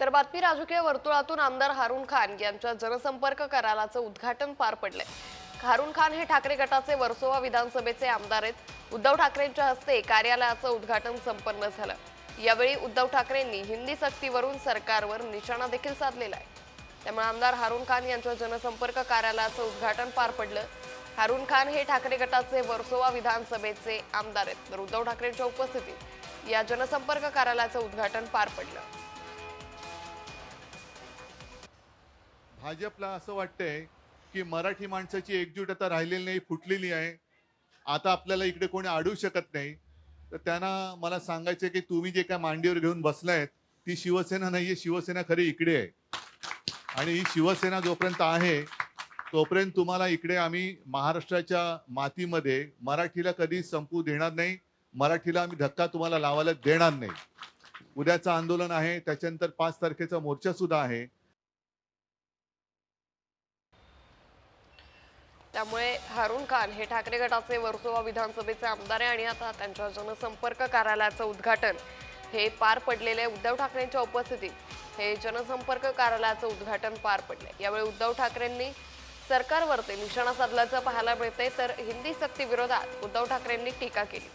तर बातमी राजकीय वर्तुळातून आमदार हारून खान यांच्या जनसंपर्क कराराचं उद्घाटन पार पडलंय. हारून खान हे ठाकरे गटाचे वर्सोवा विधानसभेचे आमदार आहेत. उद्धव ठाकरेंच्या हस्ते कार्यालयाचं उद्घाटन संपन्न झालं. यावेळी उद्धव ठाकरेंनी हिंदी सक्तीवरून सरकारवर निशाणा देखील साधलेला आहे. त्यामुळे आमदार हारून खान यांच्या जनसंपर्क कार्यालयाचं उद्घाटन पार पडलं. हारून खान हे ठाकरे गटाचे वर्सोवा विधानसभेचे आमदार आहेत. तर उद्धव ठाकरेंच्या उपस्थितीत या जनसंपर्क कार्यालयाचं उद्घाटन पार पडलं. भाजपला असं वाटतंय की मराठी माणसाची एकजूट आता राहिलेली नाही फुटलेली आहे. आता आपल्याला इकडे कोणी अडवू शकत नाही. तर त्यांना मला सांगायचं की तुम्ही जे काय मांडीवर घेऊन बसलायत ती शिवसेना नाहीये शिवसेना खरी इकडे आहे. आणि ही शिवसेना जोपर्यंत आहे तोपर्यंत तुम्हाला इकडे आम्ही महाराष्ट्राच्या मातीमध्ये मराठीला कधी संपू देणार नाही मराठीला आम्ही धक्का तुम्हाला लावायला देणार नाही. उद्याचं आंदोलन आहे त्याच्यानंतर पाच तारखेचा मोर्चा सुद्धा आहे. त्यामुळे हारून खान हे ठाकरे गटाचे वर्सोवा विधानसभेचे आमदार आहे आणि आता त्यांच्या जनसंपर्क कार्यालयाचं उद्घाटन हे पार पडलेले उद्धव ठाकरेंच्या उपस्थितीत हे जनसंपर्क कार्यालयाचं उद्घाटन पार पडले यावेळी उद्धव ठाकरेंनी सरकारवरती निशाणा साधल्याचं पाहायला मिळते तर हिंदी सक्तीविरोधात उद्धव ठाकरेंनी टीका केली.